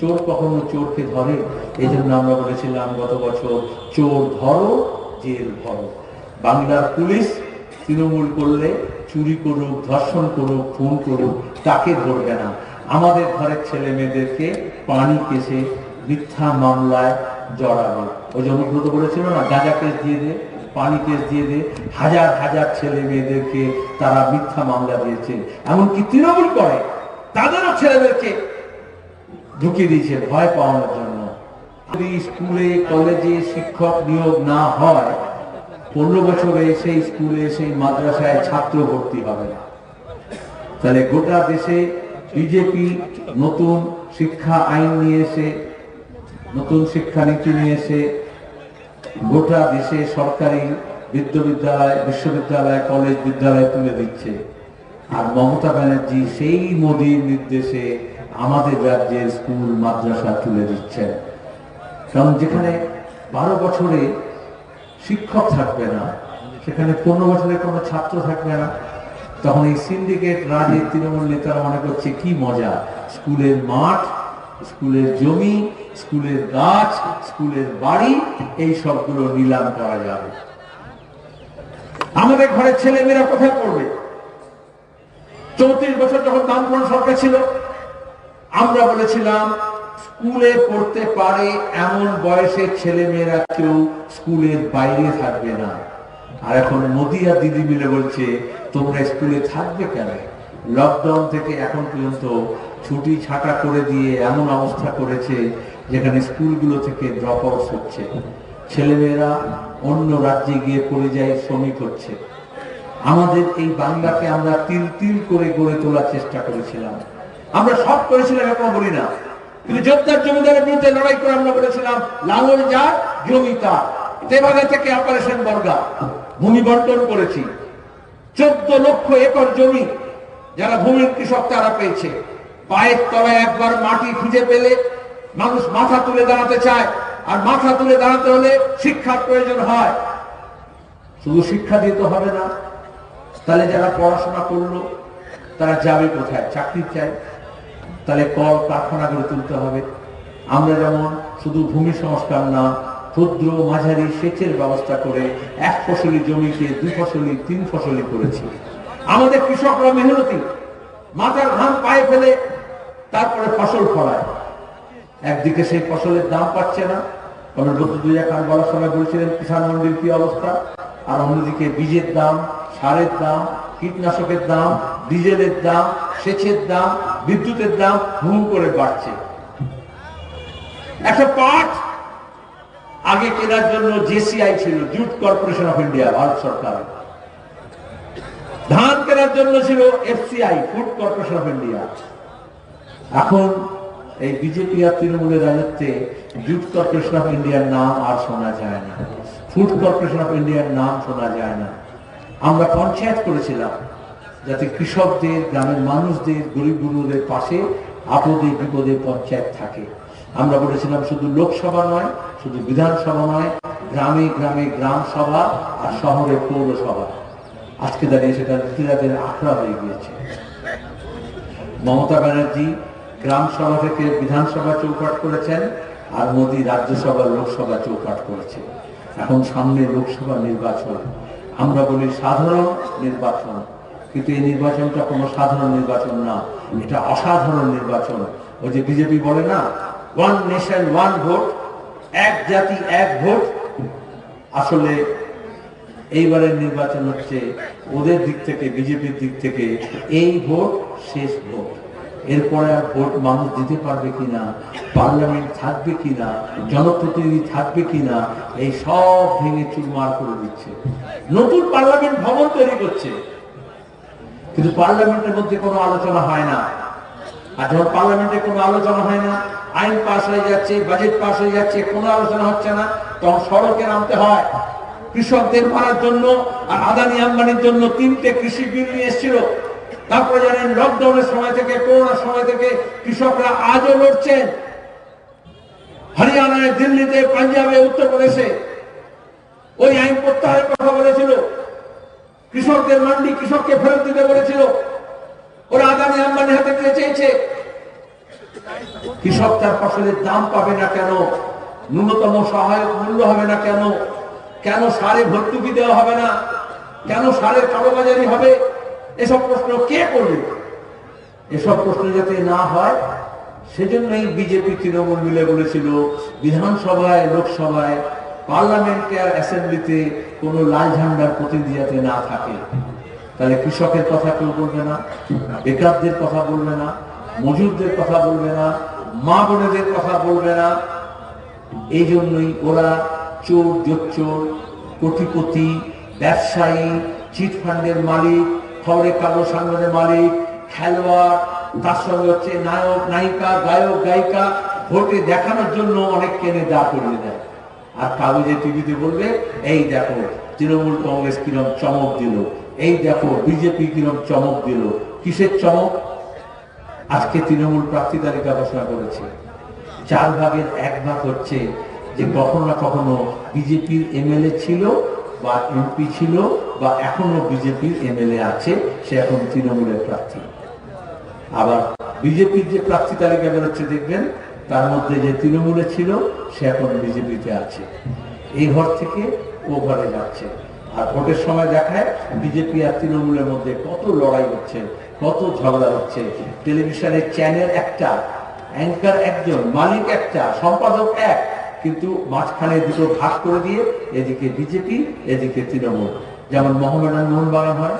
চোর কখনো চোরকে ধরে? এই জন্য আমরা বলেছিলাম, গত বছর চোর ধরো, জেল ভরো। বাংলার পুলিশ তৃণমূল করলে, চুরি করুক, ধর্ষণ করুক, খুন করুক, তাকে ধরবে না। আমাদের ঘরের ছেলে মেয়েদেরকে পানি কেসে মিথ্যা মামলায় জড়াবে। ওই যে অনুব্রত বলেছিল না গাঁজা কেস দিয়ে দে, পানি কেস দিয়ে দে, হাজার হাজার ছেলে মেয়েদেরকে তারা মিথ্যা মামলা দিয়েছে। এমনকি তৃণমূল করে, তাদেরও ছেলেদেরকে ঢুকিয়ে দিয়েছে, ভয় পাওয়ানোর জন্য। যদি স্কুলে, কলেজে শিক্ষক নিয়োগ না হয়, পনেরো বছরে সেই স্কুলে, সেই মাদ্রাসায় ছাত্র ভর্তি হবে না। তাহলে গোটা দেশে বিজেপি নতুন শিক্ষা আইন নিয়ে এসে, নতুন শিক্ষানীতি নিয়ে এসে, গোটা দেশে সরকারি বিদ্যালয়, বিশ্ববিদ্যালয়, কলেজ বিদ্যালয় তুলে দিচ্ছে। আর মমতা ব্যানার্জি সেই মোদীর নির্দেশে আমাদের রাজ্যে স্কুল, মাদ্রাসা তুলে দিচ্ছেন। কারণ যেখানে বারো বছরে শিক্ষক থাকবে না, সেখানে পনেরো বছরে কোনো ছাত্র থাকবে না, তখন এই সিন্ডিকেট রাজের তৃণমূল নেতারা মনে করছে, কি মজা। স্কুলের মাঠ, স্কুলের জমি, স্কুলের গাছ, স্কুলের বাড়ি, এই সবগুলো নিলাম করা যাবে। আমাদের ঘরের ছেলে মেয়েরা কোথায় পড়বে? চৌত্রিশ বছর যখন বামফ্রন্ট সরকার ছিল আমরা বলেছিলাম, স্কুলে পড়তে পারে এমন বয়সের ছেলে মেয়েরা কেউ স্কুলের বাইরে থাকবে না। আর এখন মোদি আর দিদি মিলে বলছে, তোমরা স্কুলে থাকবে কেন? লকডাউন থেকে এখন পর্যন্ত ছুটি ছাটা করে দিয়ে এমন অবস্থা করেছে, যেখানে স্কুলগুলো থেকে ড্রপ আউট হচ্ছে। ছেলেমেয়েরা অন্য রাজ্যে গিয়ে পড়ে যায় শ্রমিক হচ্ছে আমাদের এই বাংলাকে আমরা তিল তিল করে গড়ে তোলার চেষ্টা করেছিলাম। আমরা সব করেছিলাম এখন বলি না। কিন্তু যোদ্ধার জমিদারের বিরুদ্ধে লড়াই করে আমরা বলেছিলাম লাঙল যার, জমি তার। তেবাগা থেকে অপারেশন বর্গা। ভূমি বন্টন করেছি। চোদ্দ লক্ষ একর জমি যারা ভূমির কৃষক তারা পেয়েছে। পায়ের তলায় একবার মাটি খুঁজে পেলে মানুষ মাথা তুলে দাঁড়াতে চায়, আর মাথা তুলে দাঁড়াতে হলে শিক্ষার প্রয়োজন হয়। শুধু শিক্ষা দিতে হবে না, তাহলে যারা পড়াশোনা করল, তারা যাবে কোথায়? চাকরি চায়। তাহলে কল কারখানা করে তুলতে হবে। আমরা যেমন শুধু ভূমি সংস্কার না, ক্ষুদ্র মাঝারি সেচের ব্যবস্থা করে এক ফসলি জমিকে দুই ফসলি, তিন ফসলি করেছি। আমাদের কৃষকরা মেহনতি। মাথার ঘাম পায়ে ফেলে তারপরে ফসল ফলায়। একদিকে সেই ফসলের দাম পাচ্ছে না। গত দুই খান বলার সময় বলছিলেন, কিষাণ মন্ডির কি অবস্থা? আর অন্যদিকে বীজের দাম, সারের দাম, কীটনাশকের দাম, ডিজেলের দাম সেচের দাম, বিদ্যুতের দাম হুম করে বাড়ছে। একটা পাট আগে কেনার জন্য জেসিআই ছিল, jute corporation of India, Bharat সরকার। ধান কেনার জন্য ছিল FCI, food corporation of India. এখন এই বিজেপি আর তৃণমূলের রাজত্বে জুট কর্পোরেশন অফ ইন্ডিয়ার নাম আর শোনা যায় না। ফুড কর্পোরেশন অফ ইন্ডিয়ার নাম শোনা যায় না। আমরা পঞ্চায়েত করেছিলাম। যাতে কৃষকদের, গ্রামের মানুষদের, গরিব গুরুদের পাশে আপদে বিপদে পঞ্চায়েত থাকে। আমরা বলেছিলাম শুধু লোকসভা নয়, শুধু বিধানসভা নয়, গ্রামে গ্রামে গ্রাম সভা আর শহরে পৌরসভা। আজকে দাঁড়িয়ে সেটা নীতিরাজের আখড়া হয়ে গিয়েছে। মমতা ব্যানার্জি গ্রাম সভা থেকে বিধানসভা চৌকাট করেছেন আর মোদী রাজ্যসভা, লোকসভা চৌকাট করেছে। এখন সামনে লোকসভা নির্বাচন। আমরা বলি সাধারণ নির্বাচন। কিন্তু এই নির্বাচনটা কোনো সাধারণ নির্বাচন না। এটা অসাধারণ নির্বাচন। ওই যে বিজেপি বলে না ওয়ান নেশন ওয়ান ভোট এক জাতি, এক ভোট। আসলে এইবারের নির্বাচন হচ্ছে ওদের দিক থেকে, বিজেপির দিক থেকে এই ভোট, শেষ ভোট। এরপরে আর ভোট মানুষ দিতে পারবে কিনা, পার্লামেন্ট থাকবে কিনা, জনপ্রতিনিধি থাকবে কিনা, এই সব ভেঙে চুরমার করে দিচ্ছে। নতুন পার্লামেন্ট ভবন তৈরি করছে। কিন্তু পার্লামেন্টের মধ্যে কোনো আলোচনা হয় না। আর যখন পার্লামেন্টে কোনো আলোচনা হয় না, আইন পাস হয়ে যাচ্ছে, বাজেট পাস হয়ে যাচ্ছে, কোনো আলোচনা হচ্ছে না, তখন সড়কে নামতে হয়। কৃষকদের মারার জন্য আর আদানি আম্বানির জন্য তিনটে কৃষি বিল নিয়ে এসেছিল। তারপরে জানেন লকডাউনের সময় থেকে করোনার সময় থেকে কৃষকরা আজও লড়ছেন হরিয়ানায়, দিল্লিতে, পাঞ্জাবে, উত্তরপ্রদেশে। ওই আইন প্রত্যাহারের কথা বলেছিল। কৃষকদের মান্ডি কৃষককে ফেরত দিতে বলেছিল। ওরা আদানি আম্বানি হাতে দিয়ে চেয়েছে। কৃষক তার ফসলের দাম পাবে না কেন? ন্যূনতম সহায়ক মূল্য হবে না কেন? কেন সারে ভর্তুকি দেওয়া হবে না? কেন সারের কালোবাজারি হবে? এসব প্রশ্ন কে করবে? এসব প্রশ্ন যাতে না হয়, সেজন্যই বিজেপি তৃণমূল মিলে বলেছিল, বিধানসভায়, লোকসভায় পার্লামেন্টে আর অ্যাসেম্বলিতে কোনো লাল ঝান্ডার প্রতিনিধি যাতে না থাকে, তাহলে কৃষকের কথা কেউ বলবে না, বেকারদের কথা বলবে না, মজুরদের কথা বলবে না, মা বোনেদের কথা বলবে না। এই জন্যই ওরা চোর, জোচ্চোর, কোটিপতি, ব্যবসায়ী, চিট ফান্ডের মালিক খবরের কাগজ সংবাদের মালিক, খেলোয়াড়, তার সঙ্গে হচ্ছে নায়ক, নায়িকা, গায়ক, গায়িকা, ভোটে দেখানোর জন্য অনেক কেনে দা করিয়ে দেয়। আর কাগজে টিভিতে বলবে, এই দেখো, তৃণমূল কংগ্রেস কিরম চমক দিল, এই দেখো, বিজেপি কিরম চমক দিল। কিসের চমক? আজকে তৃণমূল প্রার্থী তালিকা ঘোষণা করেছে। চার ভাগের এক ভাগ হচ্ছে যে কখনো না কখনো বিজেপির এমএলএ ছিল বা এমপি ছিল বা এখনও বিজেপির এমএলএ আছে, সে এখন তৃণমূলের প্রার্থী। আবার বিজেপির যে প্রার্থী তালিকা বেরোচ্ছে, দেখবেন তার মধ্যে যে তৃণমূলে ছিল, সে এখন বিজেপিতে আছে। এই ঘর থেকে ও ঘরে যাচ্ছে। আর ভোটের সময় দেখায় বিজেপি আর তৃণমূলের মধ্যে কত লড়াই হচ্ছে, কত ঝগড়া হচ্ছে। টেলিভিশনের চ্যানেল একটা, অ্যাঙ্কার একজন, মালিক একটা, সম্পাদক এক, কিন্তু মাঝখানে দুটো ভাগ করে দিয়ে এদিকে বিজেপি, এদিকে তৃণমূল। যেমন মোহামেডান মোহনবাগান হয়,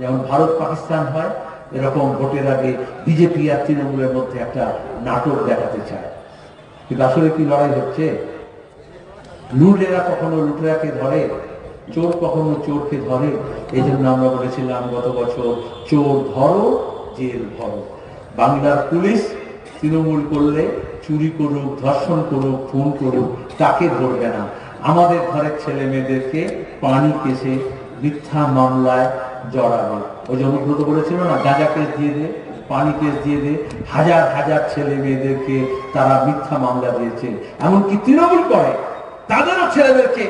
যেমন ভারত পাকিস্তান হয় এরকম ভোটের আগে বিজেপি আর তৃণমূলের মধ্যে একটা নাটক দেখাতে চায়। কিন্তু আসলে কি লড়াই হচ্ছে? লুটেরা কখনো লুটেরাকে ধরে, চোর কখনো চোরকে ধরে। এই জন্য আমরা বলেছিলাম গত বছর, চোর ধরো, জেল ধরো বাংলার পুলিশ তৃণমূল করলে, চুরি করুক, ধর্ষণ করুক, খুন করুক, তাকে ধরবে না। আমাদের ঘরের ছেলে মেয়েদেরকে পানি কেসে মিথ্যা মামলায় জড়াবে ওই যে অনুব্রত বলেছিল না গাঁজা কেস দিয়ে দে, পানি কেস দিয়ে দে, হাজার হাজার ছেলে মেয়েদেরকে তারা মিথ্যা মামলা দিয়েছে। এমনকি তৃণমূল করে, তাদেরও ছেলেদেরকে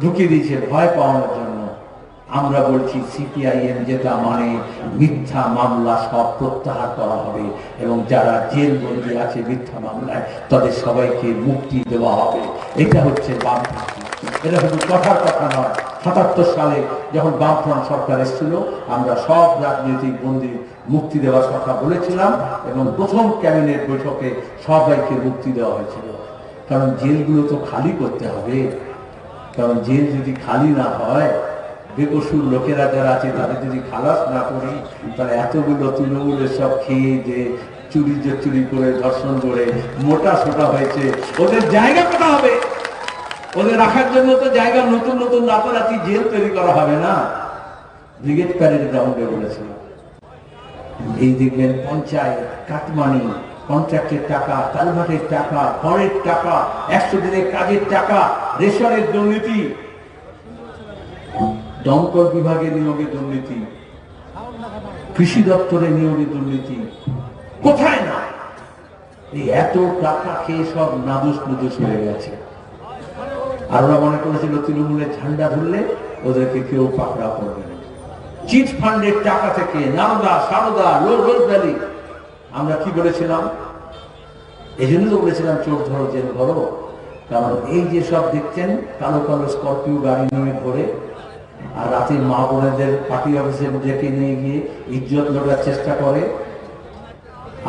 ঢুকিয়ে দিয়েছে ভয় পাওয়ানোর জন্য। আমরা বলছি সিপিআইএম যেটা মানে মিথ্যা মামলা সব প্রত্যাহার করা হবে এবং যারা জেল বন্দী আছে মিথ্যা মামলায়, তাদের সবাইকে মুক্তি দেওয়া হবে। এটা হচ্ছে বামপন্থী এটা শুধু কথার কথা নয়। সাতাত্তর সালে যখন বামফ্রন্ট সরকার এসেছিল, আমরা সব রাজনৈতিক বন্দী মুক্তি দেওয়ার কথা বলেছিলাম এবং প্রথম ক্যাবিনেট বৈঠকে সবাইকে মুক্তি দেওয়া হয়েছিল। কারণ জেলগুলো তো খালি করতে হবে। কারণ জেল যদি খালি না হয়, বেকসুর লোকেরা যারা আছে, তাদের যদি খালাস না করি, তাহলে এতগুলো তৃণমূলের সব খেয়ে যে চুরি যে চুরি করে, ধর্ষণ করে, মোটা সোটা হয়েছে, ওদের জায়গা কোথা হবে? ওদের রাখার জন্য তো জায়গা, নতুন নতুন রাতারাতি জেল তৈরি করা হবে না। ব্রিগেড প্যারেড গ্রাউন্ডে বলেছিল। এই দেখবেন পঞ্চায়েত, কাটমানি, কন্ট্রাক্টের টাকা কালভাটের টাকা, ঘরের টাকা, একশো দিনের কাজের টাকা, রেশনের দুর্নীতি। দমকল বিভাগে নিয়োগে দুর্নীতি। কৃষি দপ্তরে নিয়োগে দুর্নীতি। কোথায় না? এই এত টাকা খেয়ে সব নাদুস নুদুস হয়ে গেছে। আর ওরা মনে করেছিল তৃণমূলের ঝান্ডা ধরলে ওদেরকে কেউ পাকড়া করবে না। চিট ফান্ডের টাকা থেকে নারদা, সারদা রোজ ভ্যালি। আমরা কি বলেছিলাম? এই জন্য তো বলেছিলাম চোর ধরো, জেল ধরো কারণ এই যে সব দেখছেন, কালো কালো স্করপিও গাড়ি নিয়ে ঘোরে, আর রাতে মা বোনেদের পার্টি অফিসে ডেকে নিয়ে গিয়ে ইজ্জত লোটার চেষ্টা করে।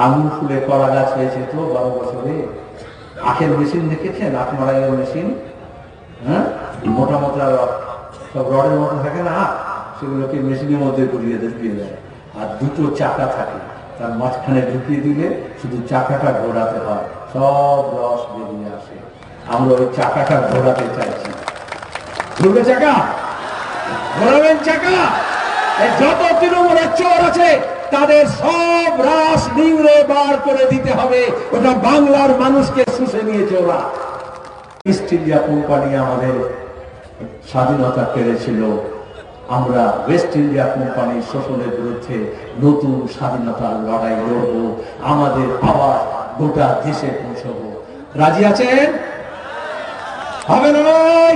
আঙুল ফুলে কলা গাছ হয়েছে তো বারো বছরে। আখের মেশিন দেখেছেন? আখ মারাইয়ের মেশিন? হ্যাঁ? মোটা মোটা সব রডের মতো থাকে না? সেগুলোকে মেশিনের মধ্যে দেয় আর দুটো চাকা থাকে। তার মাঝখানে ঢুকিয়ে দিলে শুধু চাকাটা ঘোরাতে হয়। সব রস বেরিয়ে আসে। আমরা ওই চাকাটা ঘোরাতে চাইছি। ঘুরবে চাকা? ঘোরাবেন চাকা? যত তৃণমূলের আছে, তাদের সব রাস নিংড়ে বার করে দিতে হবে। ওটা বাংলার মানুষকে শুষে নিয়েছে ওরা ইস্ট ইন্ডিয়া কোম্পানি আমাদের স্বাধীনতা কেড়েছিল। আমরা ওয়েস্ট ইন্ডিয়া কোম্পানির শোষণের বিরুদ্ধে নতুন স্বাধীনতার লড়াই লড়ব। আমাদের আবার গোটা দেশে পৌঁছব। রাজি আছেন? হবে না ভাই?